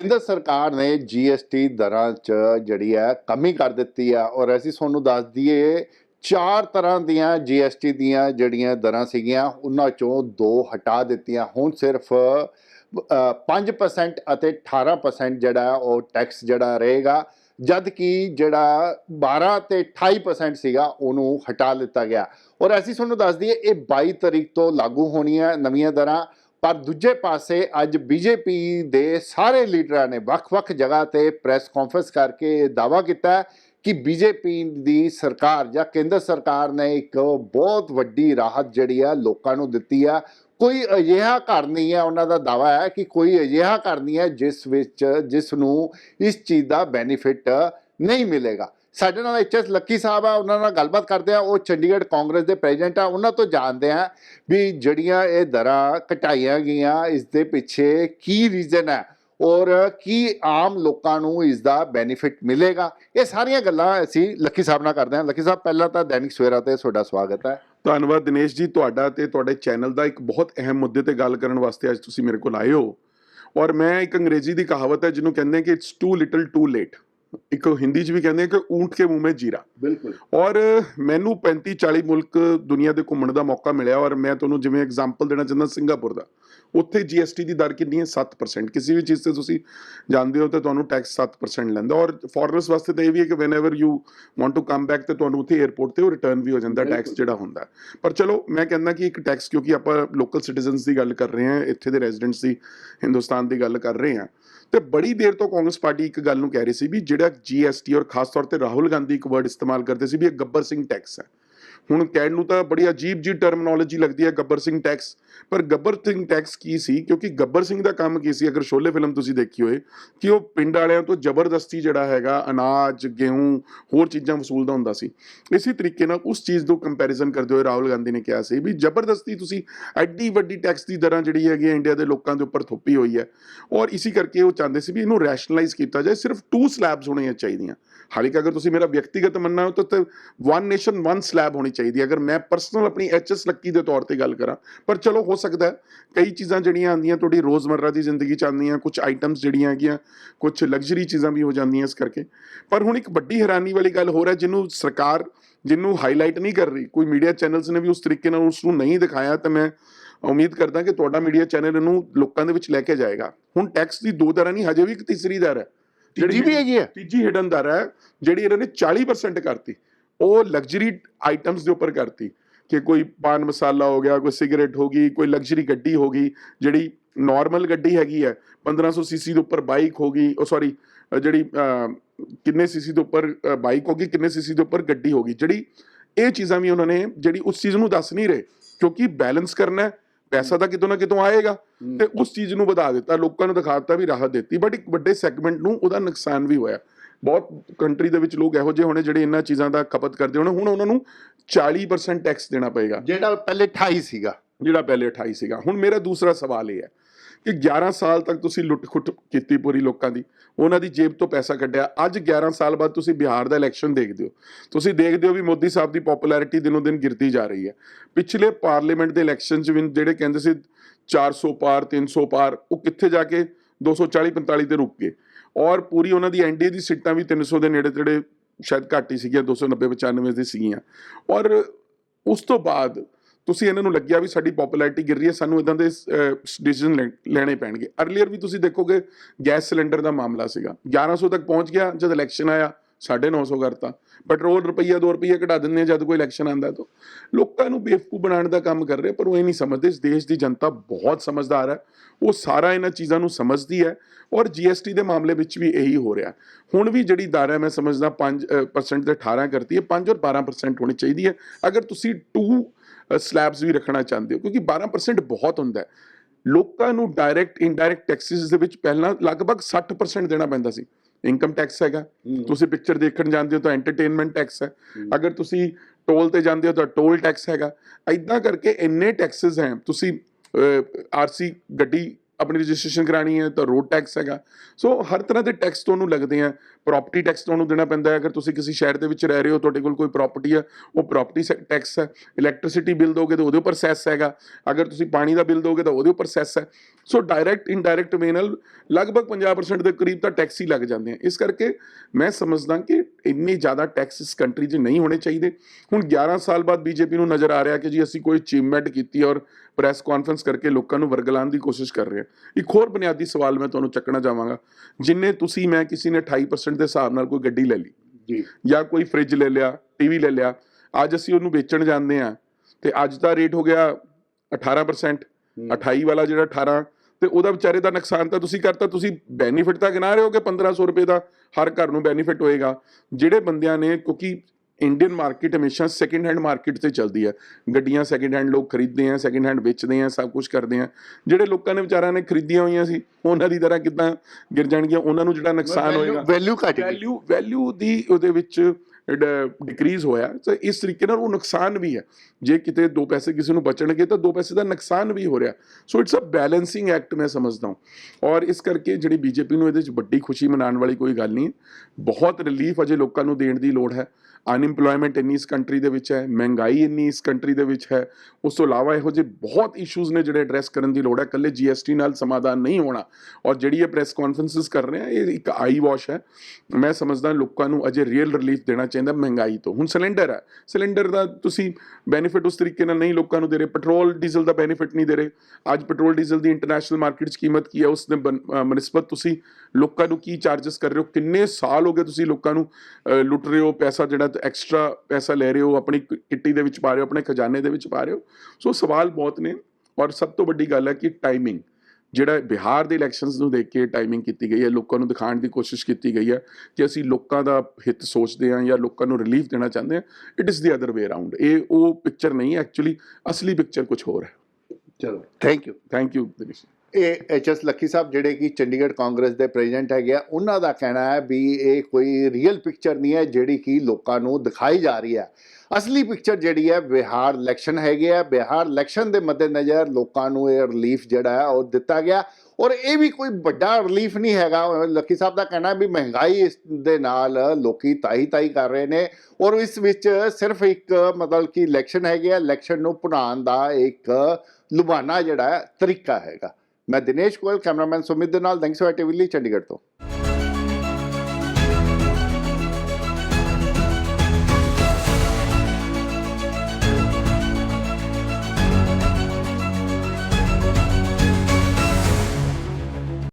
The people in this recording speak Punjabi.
ਕੇਂਦਰ ਸਰਕਾਰ ਨੇ ਜੀਐਸਟੀ ਦਰਾਂ 'ਚ ਜਿਹੜੀ ਹੈ ਕਮੀ ਕਰ ਦਿੱਤੀ ਆ ਔਰ ਅਸੀਂ ਤੁਹਾਨੂੰ ਦੱਸ ਦਈਏ ਚਾਰ ਤਰ੍ਹਾਂ ਦੀਆਂ ਜੀਐਸਟੀ ਦੀਆਂ ਜਿਹੜੀਆਂ ਦਰਾਂ ਸੀਗੀਆਂ ਉਹਨਾਂ ਚੋਂ ਦੋ ਹਟਾ ਦਿੱਤੀਆਂ। ਹੁਣ ਸਿਰਫ ਅ, 5% ਅਤੇ 18% ਜਿਹੜਾ ਉਹ ਟੈਕਸ ਜਿਹੜਾ ਰਹੇਗਾ ਜਦ ਕਿ ਜਿਹੜਾ 12 ਤੇ 28% ਸੀਗਾ ਉਹਨੂੰ ਹਟਾ ਦਿੱਤਾ ਗਿਆ। ਔਰ ਅਸੀਂ ਤੁਹਾਨੂੰ ਦੱਸ ਦਈਏ ਇਹ 22 ਤਰੀਕ ਤੋਂ ਲਾਗੂ ਹੋਣੀਆਂ ਨਵੀਆਂ ਦਰਾਂ। ਪਰ ਦੂਜੇ ਪਾਸੇ ਅੱਜ ਬੀਜੇਪੀ ਦੇ ਸਾਰੇ ਲੀਡਰਾਂ ਨੇ ਵੱਖ-ਵੱਖ ਜਗ੍ਹਾ ਤੇ ਪ੍ਰੈਸ ਕਾਨਫਰੰਸ ਕਰਕੇ ਇਹ ਦਾਵਾ ਕੀਤਾ ਹੈ ਕਿ ਬੀਜੇਪੀ ਦੀ ਸਰਕਾਰ ਜਾਂ ਕੇਂਦਰ ਸਰਕਾਰ ਨੇ ਇੱਕ ਬਹੁਤ ਵੱਡੀ ਰਾਹਤ ਜਿਹੜੀ ਆ ਲੋਕਾਂ ਨੂੰ ਦਿੱਤੀ ਆ। ਕੋਈ ਅਜਿਹਾ ਘਰ ਨਹੀਂ ਹੈ ਉਹਨਾਂ ਦਾ ਦਾਵਾ ਹੈ ਕਿ ਕੋਈ ਅਜਿਹਾ ਘਰ ਨਹੀਂ ਹੈ ਜਿਸ ਵਿੱਚ, ਜਿਸ ਨੂੰ ਇਸ ਚੀਜ਼ ਦਾ ਬੈਨੀਫਿਟ ਨਹੀਂ ਮਿਲੇਗਾ। ਸਾਡੇ ਨਾਲ ਐਚਐਸ ਲੱਕੀ ਸਾਹਿਬ ਆ, ਉਹਨਾਂ ਨਾਲ ਗੱਲਬਾਤ ਕਰਦੇ ਆ। ਉਹ ਚੰਡੀਗੜ੍ਹ ਕਾਂਗਰਸ ਦੇ ਪ੍ਰੈਜ਼ੀਡੈਂਟ ਆ। ਉਹਨਾਂ ਤੋਂ ਜਾਣਦੇ ਆ ਵੀ ਜਿਹੜੀਆਂ ਇਹ ਦਰਾਂ ਘਟਾਈਆਂ ਗਈਆਂ, ਇਸ ਦੇ ਪਿੱਛੇ ਕੀ ਰੀਜ਼ਨ ਹੈ ਔਰ ਕੀ ਆਮ ਲੋਕਾਂ ਨੂੰ ਇਸ ਦਾ ਬੈਨੀਫਿਟ ਮਿਲੇਗਾ। ਇਹ ਸਾਰੀਆਂ ਗੱਲਾਂ ਅਸੀਂ ਲੱਕੀ ਸਾਹਿਬ ਨਾਲ ਕਰਦੇ ਹਾਂ ਲੱਕੀ ਸਾਹਿਬ, ਪਹਿਲਾਂ ਤਾਂ ਦੈਨਿਕ ਸਵੇਰਾ ਤੇ ਤੁਹਾਡਾ ਸਵਾਗਤ ਹੈ। ਧੰਨਵਾਦ ਦਿਨੇਸ਼ ਜੀ, ਤੁਹਾਡਾ ਤੇ ਤੁਹਾਡੇ ਚੈਨਲ ਦਾ ਇੱਕ ਬਹੁਤ ਅਹਿਮ ਮੁੱਦੇ ਤੇ ਗੱਲ ਕਰਨ ਵਾਸਤੇ ਅੱਜ ਤੁਸੀਂ ਮੇਰੇ ਕੋਲ ਆਏ ਹੋ। ਔਰ ਮੈਂ ਇੱਕ ਅੰਗਰੇਜ਼ੀ ਦੀ ਕਹਾਵਤ ਹੈ ਜਿਹਨੂੰ ਕਹਿੰਦੇ ਕਿ it's too little too late ਇੱਕ ਹਿੰਦੀ 'ਚ ਵੀ ਕਹਿੰਦੇ ਆ ਕਿ ਊਂਟ ਕੇ ਮੂੰਹ ਮੇਂ ਜੀਰਾ। ਬਿਲਕੁਲ। ਔਰ ਮੈਨੂੰ 35 40 ਮੁਲਕ ਦੁਨੀਆ ਦੇ ਘੁੰਮਣ ਦਾ ਮੌਕਾ ਮਿਲਿਆ ਔਰ ਮੈਂ ਤੁਹਾਨੂੰ ਜਿਵੇਂ ਐਗਜ਼ਾਮਪਲ ਦੇਣਾ ਚਾਹੁੰਦਾ ਸਿੰਗਾਪੁਰ ਦਾ ਉੱਥੇ GST ਦੀ ਦਰ ਕਿੰਨੀ ਹੈ? 7% ਕਿਸੇ ਵੀ ਚੀਜ਼ ਤੇ ਤੁਸੀਂ ਜਾਂਦੇ ਹੋ ਤਾਂ ਤੁਹਾਨੂੰ ਟੈਕਸ 7% ਲੈਂਦਾ। ਔਰ ਫੋਰਨਰਸ ਵਾਸਤੇ ਤਾਂ ਇਹ ਵੀ ਹੈ ਕਿ whenever you want to come back ਤੇ ਤੁਹਾਨੂੰ ਉੱਥੇ 에ਅਰਪੋਰਟ ਤੇ ਉਹ ਰਿਟਰਨ ਵੀ ਹੋ ਜਾਂਦਾ ਟੈਕਸ। ਜਿਹੜਾ ਹੁੰਦਾ। ਪਰ ਚਲੋ ਮੈਂ ਕਹਿੰਦਾ ਕਿ ਇੱਕ ਟੈਕਸ ਕਿਉਂਕਿ ਆਪਾਂ ਲੋਕਲ ਸਿਟੀਜ਼ਨਸ ਦੀ ਗੱਲ ਕਰ ਰਹੇ ਹਾਂ ਇੱਥੇ ਦੇ ਰੈਜ਼ੀਡੈਂਟਸ ਦੀ ਹਿੰਦੁਸਤਾਨ ਦੀ ਗੱਲ ਕਰ ਰਹੇ ਹਾਂ। ਤੇ ਬੜੀ ਦੇਰ ਤੋਂ ਕਾਂਗਰਸ ਪਾਰਟੀ ਇੱਕ ਗੱਲ ਨੂੰ ਕਹਿ ਰਹੀ ਸੀ ਵੀ ਜਿਹੜਾ GST ਔਰ ਖਾਸ ਤੌਰ ਤੇ ਰਾਹੁਲ ਗਾਂਧੀ ਇੱਕ ਵਰਡ ਇਸਤੇਮਾਲ ਕਰਦੇ ਸੀ ਵੀ ਇਹ ਗੱਬਰ ਸਿੰਘ ਟੈਕਸ ਹੈ। ਹੁਣ ਕਹਿਣ ਨੂੰ ਤਾਂ ਬੜੀ ਅਜੀਬ ਜੀ ਟਰਮਨੋਲੋਜੀ ਲੱਗਦੀ ਹੈ ਗੱਬਰ ਸਿੰਘ ਟੈਕਸ ਪਰ ਗੱਬਰ ਸਿੰਘ ਟੈਕਸ ਕੀ ਸੀ? ਕਿਉਂਕਿ ਗੱਬਰ ਸਿੰਘ ਦਾ ਕੰਮ ਕੀ ਸੀ? ਅਗਰ ਸ਼ੋਲੇ ਫਿਲਮ ਤੁਸੀਂ ਦੇਖੀ ਹੋਏ, ਕਿ ਉਹ ਪਿੰਡ ਵਾਲਿਆਂ ਤੋਂ ਜ਼ਬਰਦਸਤੀ ਜਿਹੜਾ ਹੈਗਾ, ਅਨਾਜ, ਗੇਹੂੰ, ਹੋਰ ਚੀਜ਼ਾਂ ਵਸੂਲਦਾ ਹੁੰਦਾ ਸੀ। ਇਸੇ ਤਰੀਕੇ ਨਾਲ ਉਸ ਚੀਜ਼ ਨੂੰ ਕੰਪੈਰੀਜ਼ਨ ਕਰਦੇ ਹੋਏ ਰਾਹੁਲ ਗਾਂਧੀ ਨੇ ਕਿਹਾ ਸੀ ਵੀ ਜ਼ਬਰਦਸਤੀ ਤੁਸੀਂ ਐਡੀ ਵੱਡੀ ਟੈਕਸ ਦੀ ਦਰਾਂ ਜਿਹੜੀ ਹੈਗੀ ਹੈ ਇੰਡੀਆ ਦੇ ਲੋਕਾਂ ਦੇ ਉੱਪਰ ਥੋਪੀ ਹੋਈ ਹੈ। ਔਰ ਇਸੇ ਕਰਕੇ ਉਹ ਚਾਹੁੰਦੇ ਸੀ ਵੀ ਇਹਨੂੰ ਰੈਸ਼ਨਲਾਈਜ਼ ਕੀਤਾ ਜਾਏ, ਸਿਰਫ ਟੂ ਸਲੈਬਸ ਹੋਣੀਆਂ ਚਾਹੀਦੀਆਂ। ਹਾਲਾਂਕਿ ਅਗਰ ਤੁਸੀਂ ਮੇਰਾ ਵਿਅਕਤੀਗਤ ਮੰਨਣਾ ਹੋ, ਤਾਂ ਵਨ ਨੇਸ਼ਨ ਵਨ ਸਲੈਬ ਹੋਣੀ ਚਾਹੀਦੀ ਹੈ। ਅਗਰ ਮੈਂ ਪਰਸਨਲ ਆਪਣੀ ਐਚਐਸ ਲੱਕੀ ਦੇ ਤੌਰ ਤੇ ਗੱਲ ਕਰਾਂ, ਪਰ ਚਲੋ ਹੋ ਸਕਦਾ ਕਈ ਚੀਜ਼ਾਂ ਜਿਹੜੀਆਂ ਆਉਂਦੀਆਂ, ਤੁਹਾਡੀ ਰੋਜ਼ਮਰਰਾ ਦੀ ਜ਼ਿੰਦਗੀ ਚ ਆਉਂਦੀਆਂ ਕੁਝ ਆਈਟਮਸ ਜਿਹੜੀਆਂ ਹੈਗੀਆਂ ਕੁਝ ਲਗਜ਼ਰੀ ਚੀਜ਼ਾਂ ਵੀ ਹੋ ਜਾਂਦੀਆਂ ਇਸ ਕਰਕੇ। ਪਰ ਹੁਣ ਇੱਕ ਵੱਡੀ ਹੈਰਾਨੀ ਵਾਲੀ ਗੱਲ ਹੋ ਰਿਹਾ ਜਿਹਨੂੰ ਸਰਕਾਰ ਜਿਹਨੂੰ ਹਾਈਲਾਈਟ ਨਹੀਂ ਕਰ ਰਹੀ, ਕੋਈ ਮੀਡੀਆ ਚੈਨਲਸ ਨੇ ਵੀ ਉਸ ਤਰੀਕੇ ਨਾਲ ਉਸ ਨੂੰ ਨਹੀਂ ਦਿਖਾਇਆ, ਤਾਂ ਮੈਂ ਉਮੀਦ ਕਰਦਾ ਕਿ ਤੁਹਾਡਾ ਮੀਡੀਆ ਚੈਨਲ ਇਹਨੂੰ ਲੋਕਾਂ ਦੇ ਵਿੱਚ ਲੈ ਕੇ ਜਾਏਗਾ। ਹੁਣ ਟੈਕਸ ਦੀ ਦੋ ਦਰਾਂ ਨਹੀਂ, ਹਜੇ ਵੀ ਇੱਕ ਤੀਸਰੀ ਦਰ ਹੈ। ਤੀਜੀ ਵੀ ਹੈਗੀ ਹੈ ਤੀਜੀ ਹਿਡਨ ਦਰ ਹੈ ਜਿਹੜੀ ਇਹਨਾਂ ਨੇ 40% ਕਰਤੀ। ਉਹ ਲਗਜ਼ਰੀ ਆਈਟਮਸ ਦੇ ਉੱਪਰ ਕਰਤੀ। ਕਿ ਕੋਈ ਪਾਨ ਮਸਾਲਾ ਹੋ ਗਿਆ ਕੋਈ ਸਿਗਰਟ ਹੋ ਗਈ ਕੋਈ ਲਗਜ਼ਰੀ ਗੱਡੀ ਹੋ ਗਈ ਜਿਹੜੀ ਨਾਰਮਲ ਗੱਡੀ ਹੈਗੀ ਹੈ 1500 ਸੀਸੀ ਦੇ ਉੱਪਰ ਬਾਈਕ ਹੋ ਗਈ ਉਹ ਸੌਰੀ ਜਿਹੜੀ ਕਿੰਨੇ ਸੀਸੀ ਦੇ ਉੱਪਰ ਬਾਈਕ ਹੋ ਗਈ ਕਿੰਨੇ ਸੀਸੀ ਦੇ ਉੱਪਰ ਗੱਡੀ ਹੋ ਗਈ। ਜਿਹੜੀ ਇਹ ਚੀਜ਼ਾਂ ਵੀ ਉਹਨਾਂ ਨੇ ਜਿਹੜੀ ਉਸ ਚੀਜ਼ ਨੂੰ ਦੱਸ ਨਹੀਂ ਰਹੇ ਕਿਉਂਕਿ ਬੈਲੈਂਸ ਕਰਨਾ ਹੈ ਪੈਸਾ ਤਾਂ ਕਿਤੋਂ ਨਾ ਕਿਤੋਂ ਆਏਗਾ ਤੇ ਉਸ ਚੀਜ਼ ਨੂੰ ਵਧਾ ਦਿੱਤਾ ਲੋਕਾਂ ਨੂੰ ਦਿਖਾ ਦਿੱਤਾ ਵੀ ਰਾਹਤ ਦਿੱਤੀ ਬਟ ਇੱਕ ਵੱਡੇ ਸੈਗਮੈਂਟ ਨੂੰ ਉਹਦਾ ਨੁਕਸਾਨ ਵੀ ਹੋਇਆ। ਬਹੁਤ ਕੰਟਰੀ ਦੇ ਵਿੱਚ ਲੋਕ ਇਹੋ ਜਿਹੇ ਹੋਣੇ ਜਿਹੜੇ ਇਹਨਾਂ ਚੀਜ਼ਾਂ ਦਾ ਖਪਤ ਕਰਦੇ ਹੋਣੇ ਹੁਣ ਉਹਨਾਂ ਨੂੰ 40% ਟੈਕਸ ਦੇਣਾ ਪਏਗਾ। ਜਿਹੜਾ ਪਹਿਲੇ 28 ਸੀਗਾ। ਜਿਹੜਾ ਪਹਿਲੇ 28 ਸੀਗਾ। ਹੁਣ ਮੇਰਾ ਦੂਸਰਾ ਸਵਾਲ ਇਹ ਹੈ ਕਿ 11 ਸਾਲ ਤੱਕ ਤੁਸੀਂ ਲੁੱਟ-ਖੁੱਟ ਕੀਤੀ ਪੂਰੀ ਲੋਕਾਂ ਦੀ, ਉਹਨਾਂ ਦੀ ਜੇਬ ਤੋਂ ਪੈਸਾ ਕੱਢਿਆ। ਅੱਜ 11 ਸਾਲ ਬਾਅਦ ਤੁਸੀਂ ਬਿਹਾਰ ਦਾ ਇਲੈਕਸ਼ਨ ਦੇਖਦੇ ਹੋ। ਤੁਸੀਂ ਦੇਖਦੇ ਹੋ ਵੀ ਮੋਦੀ ਸਾਹਿਬ ਦੀ ਪਪੂਲੈਰਿਟੀ ਦਿਨੋਂ ਦਿਨ ਗਿਰਦੀ ਜਾ ਰਹੀ ਹੈ। ਪਿਛਲੇ ਪਾਰਲੀਮੈਂਟ ਦੇ ਇਲੈਕਸ਼ਨ 'ਚ ਵੀ ਜਿਹੜੇ ਕਹਿੰਦੇ ਸੀ 400 ਪਾਰ 300 ਪਾਰ, ਉਹ ਕਿੱਥੇ ਜਾ ਕੇ 240 45 ਤੇ ਰੁਕ ਗਏ। ਔਰ ਪੂਰੀ ਉਹਨਾਂ ਦੀ ਐਨਡੀਏ ਦੀ ਸੀਟਾਂ ਵੀ 300 ਦੇ ਨੇੜੇ ਤੇੜੇ ਸ਼ਾਇਦ ਘੱਟ ਹੀ ਸੀਗੀਆਂ 290 95 ਦੀ ਸੀਗੀਆਂ। ਔਰ ਉਸ ਤੋਂ ਬਾਅਦ ਤੁਸੀਂ ਇਹਨਾਂ ਨੂੰ ਲੱਗਿਆ ਵੀ ਸਾਡੀ ਪਪੂਲੈਰਿਟੀ ਗਿਰ ਰਹੀ ਹੈ, ਸਾਨੂੰ ਇਦਾਂ ਦੇ ਡਿਸੀਜਨ ਲੈਣੇ ਪੈਣਗੇ। ਅਰਲੀਅਰ ਵੀ ਤੁਸੀਂ ਦੇਖੋਗੇ, ਗੈਸ ਸਿਲੰਡਰ ਦਾ ਮਾਮਲਾ ਸੀਗਾ। 1100 ਤੱਕ ਪਹੁੰਚ ਗਿਆ, ਜਦ ਇਲੈਕਸ਼ਨ ਆਇਆ 950 ਕਰਤਾ। ਪੈਟਰੋਲ ਰੁਪਈਆ 2 ਰੁਪਈਆ ਘਟਾ ਦਿੰਦੇ ਆ ਜਦ ਕੋਈ ਇਲੈਕਸ਼ਨ ਆਂਦਾ ਤਾਂ। ਲੋਕਾਂ ਨੂੰ ਬੇਵਕੂਫ ਬਣਾਉਣ ਦਾ ਕੰਮ ਕਰ ਰਹੇ, ਪਰ ਉਹ ਇਹ ਨਹੀਂ ਸਮਝਦੇ, ਇਸ ਦੇਸ਼ ਦੀ ਜਨਤਾ ਬਹੁਤ ਸਮਝਦਾਰ ਹੈ। ਉਹ ਸਾਰਾ ਇਹਨਾਂ ਚੀਜ਼ਾਂ ਨੂੰ ਸਮਝਦੀ ਹੈ ਔਰ GST ਦੇ ਮਾਮਲੇ ਵਿੱਚ ਵੀ ਇਹੀ ਹੋ ਰਿਹਾ। ਹੁਣ ਵੀ ਜਿਹੜੀ ਦਰ ਹੈ, ਮੈਂ ਸਮਝਦਾ 5% ਤੇ 18 ਕਰਤੀ ਹੈ 5 ਔਰ 12% ਹੋਣੀ ਚਾਹੀਦੀ ਹੈ। ਅਗਰ ਤੁਸੀਂ 2 ਸਲੈਬਸ ਵੀ ਰੱਖਣਾ ਚਾਹੁੰਦੇ ਹੋ ਕਿਉਂਕਿ 12% ਬਹੁਤ ਹੁੰਦਾ ਹੈ। ਲੋਕਾਂ ਨੂੰ ਡਾਇਰੈਕਟ ਇਨਡਾਇਰੈਕਟ ਟੈਕਸਿਸ ਦੇ ਵਿੱਚ ਪਹਿਲਾਂ ਲਗਭਗ 60% ਦੇਣਾ ਪੈਂਦਾ ਸੀ। ਇਨਕਮ ਟੈਕਸ ਹੈਗਾ। ਤੁਸੀਂ ਪਿਕਚਰ ਦੇਖਣ ਜਾਂਦੇ ਹੋ ਤਾਂ ਐਂਟਰਟੇਨਮੈਂਟ ਟੈਕਸ ਹੈ। ਅਗਰ ਤੁਸੀਂ ਟੋਲ ਤੇ ਜਾਂਦੇ ਹੋ ਤਾਂ ਟੋਲ ਟੈਕਸ ਹੈਗਾ। ਐਦਾਂ ਕਰਕੇ ਇੰਨੇ ਟੈਕਸਸ ਹੈ। ਤੁਸੀਂ ਆਰਸੀ ਗੱਡੀ ਆਪਣੀ ਰਜਿਸਟ੍ਰੇਸ਼ਨ ਕਰਾਣੀ ਹੈ, ਤਾਂ ਰੋਡ ਟੈਕਸ ਹੈਗਾ। ਸੋ ਹਰ ਤਰ੍ਹਾਂ ਦੇ ਟੈਕਸ ਤੁਹਾਨੂੰ ਲੱਗਦੇ ਆ। ਪ੍ਰਾਪਰਟੀ ਟੈਕਸ ਤੁਹਾਨੂੰ ਦੇਣਾ ਪੈਂਦਾ ਹੈ। ਅਗਰ ਤੁਸੀਂ ਕਿਸੇ ਸ਼ਹਿਰ ਦੇ ਵਿੱਚ ਰਹਿ ਰਹੇ ਹੋ, ਤੁਹਾਡੇ ਕੋਲ ਕੋਈ ਪ੍ਰਾਪਰਟੀ ਹੈ ਉਹ ਪ੍ਰਾਪਰਟੀ ਟੈਕਸ ਹੈ। ਇਲੈਕਟ੍ਰਿਸਿਟੀ ਬਿੱਲ ਦੋਗੇ ਤਾਂ ਉਹਦੇ ਉੱਪਰ ਸੈਸ ਹੈਗਾ। ਅਗਰ ਤੁਸੀਂ ਪਾਣੀ ਦਾ ਬਿੱਲ ਦੋਗੇ ਤਾਂ ਉਹਦੇ ਉੱਪਰ ਸੈਸ ਹੈ। ਸੋ ਡਾਇਰੈਕਟ ਇਨਡਾਇਰੈਕਟ ਵੇ ਨਾਲ ਲਗਭਗ 50% ਦੇ ਕਰੀਬ ਤਾਂ ਟੈਕਸ ਹੀ ਲੱਗ ਜਾਂਦੇ ਆ। ਇਸ ਕਰਕੇ ਮੈਂ ਸਮਝਦਾ ਕਿ ਇੰਨੇ ਜ਼ਿਆਦਾ ਟੈਕਸ ਇਸ ਕੰਟਰੀ 'ਚ ਨਹੀਂ ਹੋਣੇ ਚਾਹੀਦੇ। ਹੁਣ 11 ਸਾਲ ਬਾਅਦ ਬੀਜੇਪੀ ਨੂੰ ਨਜ਼ਰ ਆ ਰਿਹਾ ਕਿ ਜੀ ਅਸੀਂ ਕੋਈ ਅਚੀਵਮੈਂਟ ਕੀਤੀ ਔਰ ਪ੍ਰੈਸ ਕਾਨਫਰੰਸ ਕਰਕੇ ਲੋਕਾਂ ਨੂੰ ਵਰਗਲਾਉਣ ਦੀ ਕੋਸ਼ਿਸ਼ ਕਰ ਰਹੇ ਹਾਂ। ਇੱਕ ਹੋਰ ਬੁਨਿਆਦੀ ਸਵਾਲ ਮੈਂ ਤੁਹਾਨੂੰ ਚੱਕਣਾ ਚਾਹਾਂਗਾ। ਜਿੰਨੇ ਤੁਸੀਂ ਮੈਂ ਕਿਸੇ ਨੇ 28% ਦੇ ਹਿਸਾਬ ਨਾਲ ਕੋਈ ਗੱਡੀ ਲੈ ਲਈ ਜੀ। ਜਾਂ ਕੋਈ ਫ੍ਰਿਜ ਲੈ ਲਿਆ ਟੀਵੀ ਲੈ ਲਿਆ ਅੱਜ ਅਸੀਂ ਉਹਨੂੰ ਵੇਚਣ ਜਾਂਦੇ ਆ ਤੇ ਅੱਜ ਦਾ ਰੇਟ ਹੋ ਗਿਆ 18% 28 ਵਾਲਾ ਜਿਹੜਾ 18 ਤੇ ਉਹਦਾ ਵਿਚਾਰੇ ਦਾ ਨੁਕਸਾਨ ਤਾਂ ਤੁਸੀਂ ਕਰਤਾ ਤੁਸੀਂ ਬੈਨੀਫਿਟ ਤਾਂ ਗਿਣਾ ਰਹੇ ਹੋ ਕਿ 1500 ਰੁਪਏ ਦਾ ਹਰ ਘਰ ਨੂੰ ਬੈਨੀਫਿਟ ਹੋਏਗਾ। ਜਿਹੜੇ ਬੰਦਿਆਂ ਨੇ ਕਿਉਂਕਿ ਇੰਡੀਅਨ ਮਾਰਕੀਟ ਹਮੇਸ਼ਾ ਸੈਕਿੰਡ ਹੈਂਡ ਮਾਰਕੀਟ ਤੇ ਚੱਲਦੀ ਹੈ। ਗੱਡੀਆਂ ਸੈਕਿੰਡ ਹੈਂਡ ਲੋਕ ਖਰੀਦਦੇ ਆ ਸੈਕਿੰਡ ਹੈਂਡ ਵੇਚਦੇ ਆ ਸਭ ਕੁਝ ਕਰਦੇ ਆ। ਜਿਹੜੇ ਲੋਕਾਂ ਨੇ ਵਿਚਾਰਿਆਂ ਨੇ ਖਰੀਦੀਆਂ ਹੋਈਆਂ ਸੀ ਉਹਨਾਂ ਦੀ ਤਰ੍ਹਾਂ ਕਿਦਾਂ ਗਿਰ ਜਾਣਗੀਆਂ ਉਹਨਾਂ ਨੂੰ ਜਿਹੜਾ ਨੁਕਸਾਨ ਹੋਏਗਾ। ਵੈਲਿਊ ਘਟ ਗਈ। ਵੈਲਿਊ ਵੈਲਿਊ ਦੀ ਉਹਦੇ ਵਿੱਚ ਡਿਕਰੀਜ਼ ਹੋਇਆ, ਤਾਂ ਇਸ ਤਰੀਕੇ ਨਾਲ ਉਹ ਨੁਕਸਾਨ ਵੀ ਹੈ। ਜੇ ਕਿਤੇ ਦੋ ਪੈਸੇ ਕਿਸੇ ਨੂੰ ਬਚਣਗੇ, ਤਾਂ ਦੋ ਪੈਸੇ ਦਾ ਨੁਕਸਾਨ ਵੀ ਹੋ ਰਿਹਾ। So it's a balancing act ਮੈਂ ਸਮਝਦਾ ਹਾਂ। ਔਰ ਇਸ ਕਰਕੇ ਜਿਹੜੀ ਬੀਜੇਪੀ ਨੂੰ ਇਹਦੇ ਵਿੱਚ ਵੱਡੀ ਖੁਸ਼ੀ ਮਨਾਉਣ ਵਾਲੀ ਕੋਈ ਗੱਲ ਨਹੀਂ ਬਹੁਤ ਰਿਲੀਫ ਅਜੇ ਲੋਕਾਂ ਨੂੰ ਦੇਣ ਦੀ ਲੋੜ ਹੈ। ਅਨਇੰਪਲੋਇਮੈਂਟ ਇੰਨੀ ਇਸ ਕੰਟਰੀ ਦੇ ਵਿੱਚ ਹੈ, ਮਹਿੰਗਾਈ ਇੰਨੀ ਇਸ ਕੰਟਰੀ ਦੇ ਵਿੱਚ ਹੈ। ਉਸ ਤੋਂ ਇਲਾਵਾ ਇਹੋ ਜਿਹੇ ਬਹੁਤ ਇਸ਼ੂਜ਼ ਨੇ ਜਿਹੜੇ ਐਡਰੈਸ ਕਰਨ ਦੀ ਲੋੜ ਹੈ। ਇਕੱਲੇ ਜੀਐਸਟੀ ਨਾਲ ਸਮਾਧਾਨ ਨਹੀਂ ਹੋਣਾ। ਔਰ ਜਿਹੜੀ ਇਹ ਪ੍ਰੈਸ ਕਾਨਫਰੰਸਸ ਕਰ ਰਹੇ ਆ, ਇਹ ਇੱਕ ਆਈ ਵਾਸ਼ ਹੈ। ਮੈਂ ਸਮਝਦਾ ਲੋਕਾਂ ਨੂੰ ਅਜੇ ਰੀਅਲ ਰਿਲੀਫ ਦੇਣਾ ਚਾਹੀਦਾ ਕਹਿੰਦਾ ਮਹਿੰਗਾਈ ਤੋਂ। ਹੁਣ ਸਿਲੰਡਰ ਹੈ ਸਿਲੰਡਰ ਦਾ ਤੁਸੀਂ ਬੈਨੀਫਿਟ ਉਸ ਤਰੀਕੇ ਨਾਲ ਨਹੀਂ ਲੋਕਾਂ ਨੂੰ ਦੇ ਰਹੇ। ਪੈਟਰੋਲ, ਡੀਜ਼ਲ ਦਾ ਬੈਨੀਫਿਟ ਨਹੀਂ ਦੇ ਰਹੇ। ਅੱਜ ਪੈਟਰੋਲ, ਡੀਜ਼ਲ ਦੀ ਇੰਟਰਨੈਸ਼ਨਲ ਮਾਰਕੀਟ 'ਚ ਕੀਮਤ ਕੀ ਹੈ ਉਸ ਦੇ ਬਨ- ਤੁਸੀਂ ਲੋਕਾਂ ਨੂੰ ਕੀ ਚਾਰजेस ਕਰ ਰਹੇ ਹੋ? ਕਿੰਨੇ ਸਾਲ ਹੋ ਗਏ ਤੁਸੀਂ ਲੋਕਾਂ ਨੂੰ ਲੁੱਟ ਰਹੇ ਹੋ? ਪੈਸਾ ਜਿਹੜਾ ਐਕਸਟਰਾ ਪੈਸਾ ਲੈ ਰਹੇ ਹੋ? ਆਪਣੀ ਕਿੱਟੀ ਦੇ ਵਿੱਚ ਪਾ ਰਹੇ ਹੋ? ਆਪਣੇ ਖਜ਼ਾਨੇ ਦੇ ਵਿੱਚ ਪਾ ਰਹੇ ਹੋ? ਸੋ ਸਵਾਲ ਬਹੁਤ ਨੇ। ਔਰ ਸਭ ਤੋਂ ਵੱਡੀ ਗੱਲ ਹੈ ਕਿ ਟਾਈਮਿੰਗ ਜਿਹੜਾ ਬਿਹਾਰ ਦੇ ਇਲੈਕਸ਼ਨਸ ਨੂੰ ਦੇਖ ਕੇ ਟਾਈਮਿੰਗ ਕੀਤੀ ਗਈ ਹੈ ਲੋਕਾਂ ਨੂੰ ਦਿਖਾਉਣ ਦੀ ਕੋਸ਼ਿਸ਼ ਕੀਤੀ ਗਈ ਹੈ ਕਿ ਅਸੀਂ ਲੋਕਾਂ ਦਾ ਹਿੱਤ ਸੋਚਦੇ ਹਾਂ ਜਾਂ ਲੋਕਾਂ ਨੂੰ ਰਿਲੀਫ ਦੇਣਾ ਚਾਹੁੰਦੇ ਹਾਂ it is the other way around ਇਹ ਉਹ ਪਿਕਚਰ ਨਹੀਂ ਐਕਚੁਅਲੀ ਅਸਲੀ ਪਿਕਚਰ ਕੁਝ ਹੋਰ ਹੈ। ਚਲੋ thank you thank you Dinesh ਇਹ ਐਚ ਐਸ ਲੱਖੀ ਸਾਹਿਬ ਜਿਹੜੇ ਕਿ ਚੰਡੀਗੜ੍ਹ ਕਾਂਗਰਸ ਦੇ ਪ੍ਰੈਜ਼ੀਡੈਂਟ ਹੈਗੇ ਆ, ਉਹਨਾਂ ਦਾ ਕਹਿਣਾ ਹੈ ਵੀ ਇਹ ਕੋਈ ਰੀਅਲ ਪਿਕਚਰ ਨਹੀਂ ਹੈ ਜਿਹੜੀ ਕਿ ਲੋਕਾਂ ਨੂੰ ਦਿਖਾਈ ਜਾ ਰਹੀ ਹੈ। ਅਸਲੀ ਪਿਕਚਰ ਜਿਹੜੀ ਹੈ, ਬਿਹਾਰ ਇਲੈਕਸ਼ਨ ਹੈਗੇ ਆ। ਬਿਹਾਰ ਇਲੈਕਸ਼ਨ ਦੇ ਮੱਦੇਨਜ਼ਰ ਲੋਕਾਂ ਨੂੰ ਇਹ ਰਿਲੀਫ ਜਿਹੜਾ ਹੈ ਉਹ ਦਿੱਤਾ ਗਿਆ। ਔਰ ਇਹ ਵੀ ਕੋਈ ਵੱਡਾ ਰਿਲੀਫ ਨਹੀਂ ਹੈਗਾ। ਲੱਕੀ ਸਾਹਿਬ ਦਾ ਕਹਿਣਾ ਵੀ ਮਹਿੰਗਾਈ ਇਸ ਦੇ ਨਾਲ ਲੋਕੀ ਤਾਈ ਤਾਈ ਕਰ ਰਹੇ ਨੇ। ਔਰ ਇਸ ਵਿੱਚ ਸਿਰਫ ਇੱਕ ਮਤਲਬ ਕਿ ਇਲੈਕਸ਼ਨ ਹੈਗੇ ਆ। ਇਲੈਕਸ਼ਨ ਨੂੰ ਭੁਣਾਉਣ ਦਾ ਇੱਕ ਲੁਭਾਨਾ ਜਿਹੜਾ ਤਰੀਕਾ ਹੈਗਾ। ਮੈਂ ਦਿਨੇਸ਼ ਗੋਇਲ ਕੈਮਰਾਮੈਨ ਸੁਮਿਤ ਦੇ ਨਾਲ ਦੰਗਸਵਾ ਟੀਵੀ ਲਈ ਚੰਡੀਗੜ੍ਹ ਤੋਂ।